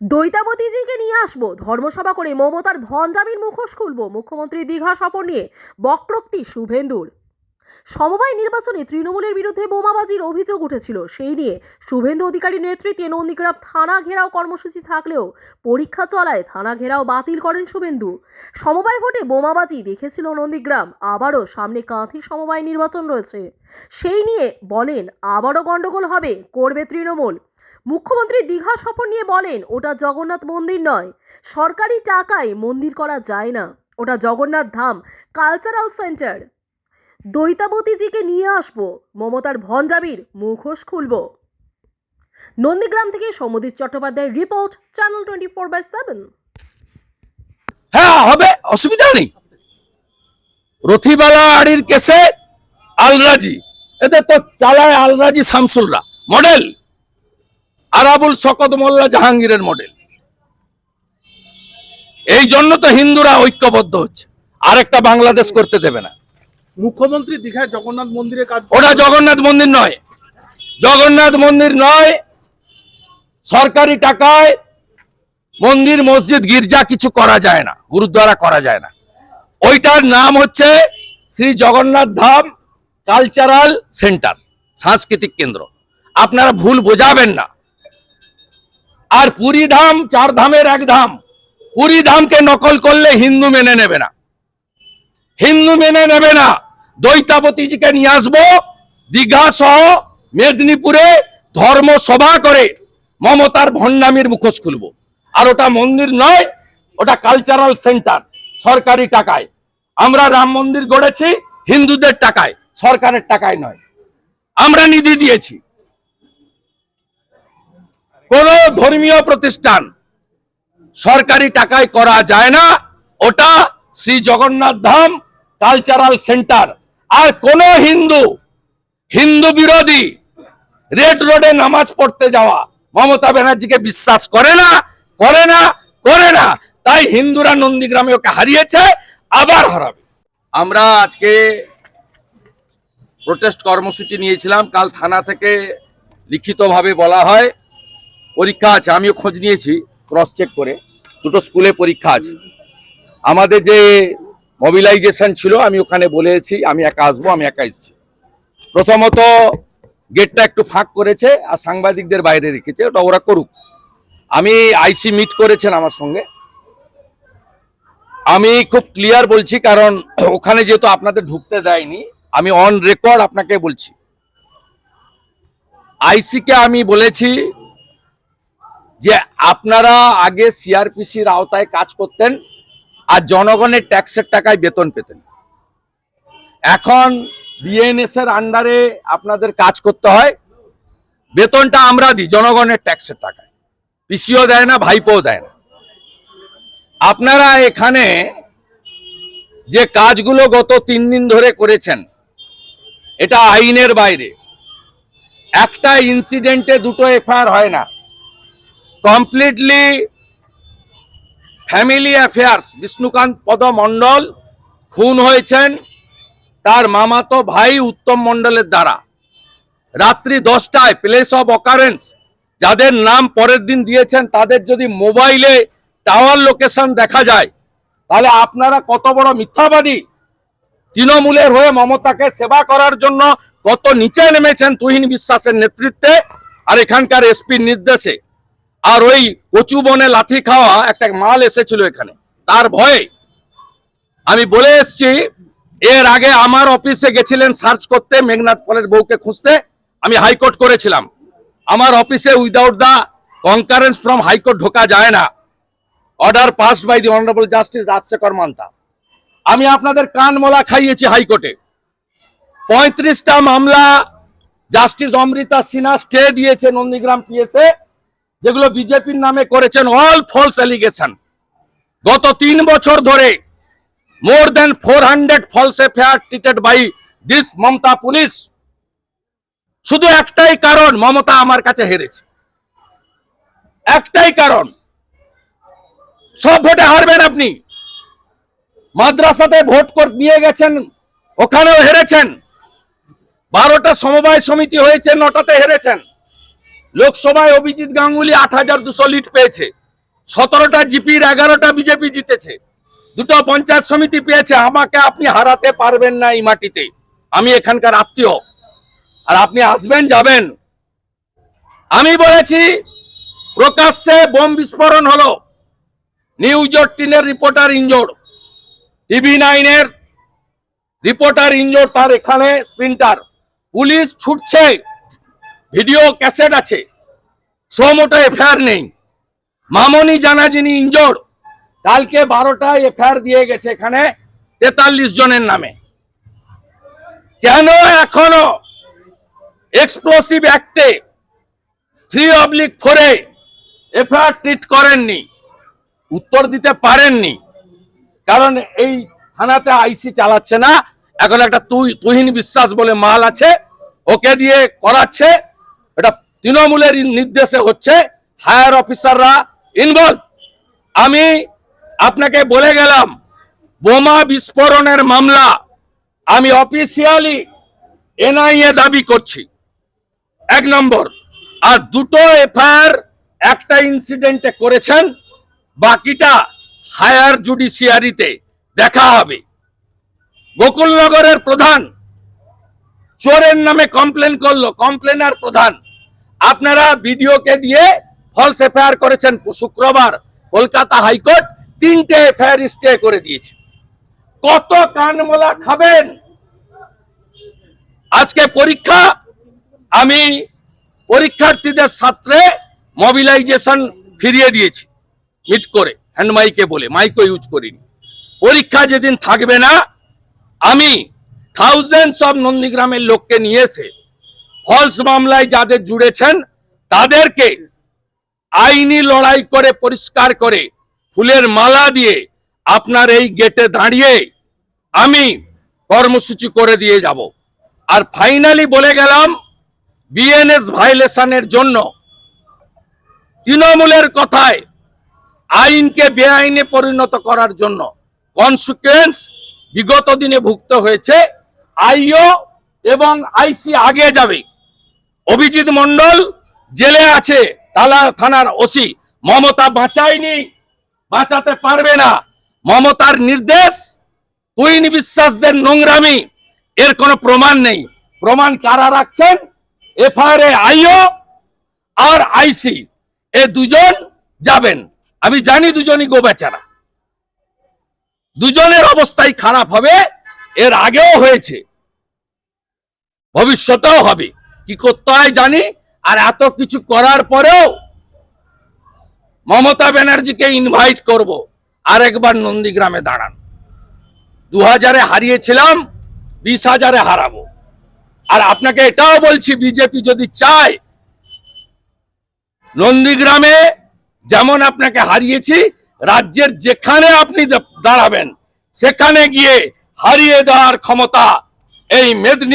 দৈতাবতীজিকে নিয়ে আসব। ধর্মসভা করে মমতার ভঞ্জামির মুখোশ খুলবো। মুখ্যমন্ত্রী দীঘা সফর নিয়ে বক্রোক্তি শুভেন্দুর। সমবায় নির্বাচনে তৃণমূলের বিরুদ্ধে বোমাবাজির অভিযোগ উঠেছিল। সেই নিয়ে শুভেন্দু অধিকারী নেতৃত্বে নন্দীগ্রাম থানা ঘেরাও কর্মসূচি থাকলেও পরীক্ষা চলায় থানা ঘেরাও বাতিল করেন শুভেন্দু। সমবায় ভোটে বোমাবাজি দেখেছিল নন্দীগ্রাম। আবারও সামনে কাঁথি সমবায় নির্বাচন রয়েছে। সেই নিয়ে বলেন, আবারও গন্ডগোল হবে, করবে তৃণমূল। মুখ্যমন্ত্রী দীঘা সফর নিয়ে বলেন, ওটা জগন্নাথ মন্দির নয়। সরকারি টাকায় মন্দির করা যায় না। ওটা জগন্নাথ ধাম কালচারাল সেন্টার দৈতাবতীজিকে নিয়ে আসব। মমতার ভঞ্জাবির মুখোশ খুলব। নন্দীগ্রাম থেকে সমুদ্র চট্টোপাধ্যায়ের report channel twenty four by seven হ্যাঁ হবে। অসুবিধা নেই। রথিবালা আড়ির কেসে আলরাজি। এদের তো চালায় আলরাজি শামসুলরা মডেল। আরাবুল শকত মোল্লা জাহাঙ্গীরের মডেল এই জন্য তো হিন্দুরা ঐক্যবদ্ধ হচ্ছে। আরেকটা বাংলাদেশ করতে দেবে না। মুখ্যমন্ত্রী দীঘায় জগন্নাথ মন্দিরে কাজ ওটা জগন্নাথ মন্দির নয়। জগন্নাথ মন্দির নয়। সরকারি টাকায় মন্দির মসজিদ গির্জা কিছু করা যায় না। গুরুদ্বারা করা যায় না। ওইটার নাম হচ্ছে শ্রী জগন্নাথ ধাম কালচারাল সেন্টার সাংস্কৃতিক কেন্দ্র। আপনারা ভুল বোঝাবেন না। আর পুরী ধাম চার ধামের এক ধাম। পুরী ধামকে নকল করলে হিন্দু মেনে নেবে না। হিন্দু মেনে নেবে না। দৈতাবতীজিকে নিয়ে আসব, দীঘা সহ মেদিনীপুরে ধর্ম সভা করে মমতার ভণ্ডামির মুখোশ খুলবো। আর ওটা মন্দির নয়, ওটা কালচারাল সেন্টার সরকারি টাকায়। আমরা রাম মন্দির গড়েছি, হিন্দুদের টাকায়, সরকারের টাকায় নয়। আমরা নিধি দিয়েছি। কোন ধর্মীয় প্রতিষ্ঠান সরকারি টাকায় করা যায় না। ওটা শ্রী জগন্নাথ ধাম কালচারাল সেন্টার। আর কোন হিন্দু হিন্দু বিরোধী রেড রোডে নামাজ পড়তে যাওয়া মমতা ব্যানার্জিকে বিশ্বাস করে না করে না করে না। তাই হিন্দুরা নন্দীগ্রামে ওকে হারিয়েছে, আবার হারাবে। আমরা আজকে প্রোটেস্ট কর্মসূচি নিয়েছিলাম। কাল থানা থেকে লিখিতভাবে বলা হয় পরীক্ষা আছে, আমিও খোঁজ নিয়েছি ক্রস চেক করে। দুটো স্কুলে পরীক্ষা আছে। আমাদের যে মোবিলাইজেশন ছিল, আমি ওখানে বলেছি আমি একা আসব, আমি একা এসেছি। প্রথমত গেটটা একটু ফাঁক করেছে, আর সাংবাদিকদের বাইরে রেখেছে, ওটা ওরা করুক। আমি আইসি মিট করেছেন আমার সঙ্গে। আমি খুব ক্লিয়ার বলছি, কারণ ওখানে যেহেতু আপনাদের ঢুকতে দেয়নি, আমি অন রেকর্ড আপনাকে বলছি। আইসিকে আমি বলেছি যে আপনারা আগে সিআরপিসির আওতায় কাজ করতেন আর জনগণের ট্যাক্সের টাকায় বেতন পেতেন। এখন বিএনএস এর আন্ডারে আপনাদের কাজ করতে হয়। বেতনটা আমরা দিই জনগণের ট্যাক্সের টাকায়। পিসিও দেয় না, ভাইপোও দেয় না। আপনারা এখানে যে কাজগুলো গত তিন দিন ধরে করেছেন, এটা আইনের বাইরে। একটা ইনসিডেন্টে দুটো এফআইআর হয় না। কমপ্লিটলি ফ্যামিলি অ্যাফেয়ার্স বিষ্ণুকান্ত পদ মণ্ডল খুন হয়েছেন, তার মামাতো ভাই উত্তম মণ্ডলের দ্বারা। রাত্রি দশটায় প্লেস অফ অকারেন্স যাদের নাম পরের দিন দিয়েছেন, তাদের যদি মোবাইলে টাওয়ার লোকেশন দেখা যায়, তাহলে আপনারা কত বড় মিথ্যাবাদী? তৃণমূলের হয়ে মমতাকে সেবা করার জন্য কত নিচে নেমেছেন তুহিন বিশ্বাসের নেতৃত্বে আর এখানকার এসপির নির্দেশে। আর ওই কচু বনে লাথি খাওয়া একটা মাল এসেছিল এখানে। তার ভয়ে আমি বলে এসছি, এর আগে আমার অফিসে গেছিলেন সার্চ করতে মেঘনাথ পলের বউকে খুঁজতে, আমি হাইকোর্ট করেছিলাম। আমার অফিসে without the concurrence from high court ঢোকা যায় না। Order passed by the honourable justice Rajshekhar Mantha. আমি আপনাদের কান মোলা খাইয়েছি হাইকোর্টে। পঁয়ত্রিশটা মামলা জাস্টিস অমৃতা সিনহা স্টে দিয়েছে নন্দীগ্রাম পিএসএ যেগুলো বিজেপির নামে করেছেন অল ফলস এলিগেশন গত তিন বছর ধরে more than four hundred false FIR treated by this Mamata police. শুধু একটাই কারণ, মমতা আমার কাছে হেরেছে। একটাই কারণ, সব ভোটে হারবেন আপনি। মাদ্রাসাতে ভোট নিয়ে গেছেন, ওখানেও হেরেছেন। বারোটা সমবায় সমিতি হয়েছে, নটাতে হেরেছেন। লোকসভায় অভিজিৎ গাঙ্গুলি আট হাজার দুশো লিট পেয়েছে। সতেরোটা জিপির, এগারোটা বিজেপি জিতেছে। দুটো পঞ্চায়েত সমিতি পেয়েছে। আমাকে আপনি হারাতে পারবেন না এই মাটিতে। আমি এখানকার আত্মীয়। আর আপনি আসবেন, যাবেন। আমি বলেছি, প্রকাশ্যে বোম বিস্ফোরণ হলো। নিউজ এইটিনের রিপোর্টার ইনজোর টিভি নাইনের রিপোর্টার ইনজোর তার এখানে স্প্রিন্টার। পুলিশ ছুটছে। ভিডিও ক্যাসেট আছে। সোমোটো এফআইআর নেই। মামনি জানা যিনি ইনজোর কালকে বারোটায় এফআইআর দিয়ে গেছে এখানে তেতাল্লিশ জনের নামে। কেন এখনও এক্সপ্লোসিভ অ্যাক্টে থ্রি অবলিক ফোরে এফআইআর ট্রিট করেননি, উত্তর দিতে পারেননি। কারণ এই থানাতে আইসি চালাচ্ছে না। এখন একটা তুই তুহিন বিশ্বাস বলে মাল আছে, ওকে দিয়ে করাচ্ছে। এটা তৃণমূলের নির্দেশে হচ্ছে হায়ার অফিসাররা ইনভলভ আমি আপনাকে বলে গেলাম, বোমা বিস্ফোরণের মামলা আমি অফিসিয়ালি এনআইএ দাবি করছি। এক নম্বর, আর দুটো এফআইআর একটা ইনসিডেন্টে করেছেন, বাকিটা হায়ার জুডিশিয়ারিতে দেখা হবে। গোকুলনগরের প্রধান চোরের নামে কমপ্লেন করল কমপ্লেনার প্রধান। আপনারা ভিডিওকে দিয়ে ফলস এফআইআর করেছেন শুক্রবার। কলকাতা হাইকোর্ট তিনটে এফআইআর স্টে করে দিয়েছে। কত কানমলা খাবেন? আজকে পরীক্ষা, আমি পরীক্ষার্থীদের ছাত্রে মবিলাইজেশন ফিরিয়ে দিয়েছি। মিট করে হ্যান্ড মাইকে বলে মাইকও ইউজ করিনি। পরীক্ষা যেদিন থাকবে না, আমি থাউজেন্ডস অফ নন্দীগ্রামের লোককে নিয়ে এসে ফলস মামলায় যাদের জুড়েছেন, তাদেরকে আইনি লড়াই করে, পরিষ্কার করে, ফুলের মালা দিয়ে আপনার এই গেটে দাঁড়িয়ে আমি কর্মসূচি করে দিয়ে যাব। আর ফাইনালি বলে গেলাম, বিএনএস ভাইলেশনের জন্য তৃণমূলের কথায় আইনকে বেআইনে পরিণত করার জন্য কনসিকুয়েন্স বিগত দিনে ভুক্ত হয়েছে। আইও এবং আইসি আগে যাবে। অভিজিৎ মন্ডল জেলে আছে, তালা থানার ওসি। মমতা বাঁচায়নি, বাঁচাতে পারবে না। মমতার নির্দেশ তুইন বিশ্বাসদের নোংরামি, এর কোনো প্রমাণ নেই। প্রমাণ কারা রাখছেন? এফআইআর আইও আর আইসি। এ দুজন যাবেন। আমি জানি দুজনই গো বেচারা। দুজনের অবস্থাই খারাপ হবে, এর আগেও হয়েছে। ভবিষ্যতেও হবে। কি করতে হয় জানি? আর এত কিছু করার পরেও মমতা ব্যানার্জিকে ইনভাইট করব। আরেকবার নন্দীগ্রামে দাঁড়ান। দু হাজারে হারিয়েছিলাম, বিশ হাজারে হারাবো। আর আপনাকে এটাও বলছি, বিজেপি যদি চায়, নন্দীগ্রামে যেমন আপনাকে হারিয়েছি, রাজ্যের যেখানে আপনি দাঁড়াবেন, সেখানে গিয়ে হারিয়ে দেওয়ার ক্ষমতা এই মেদিনী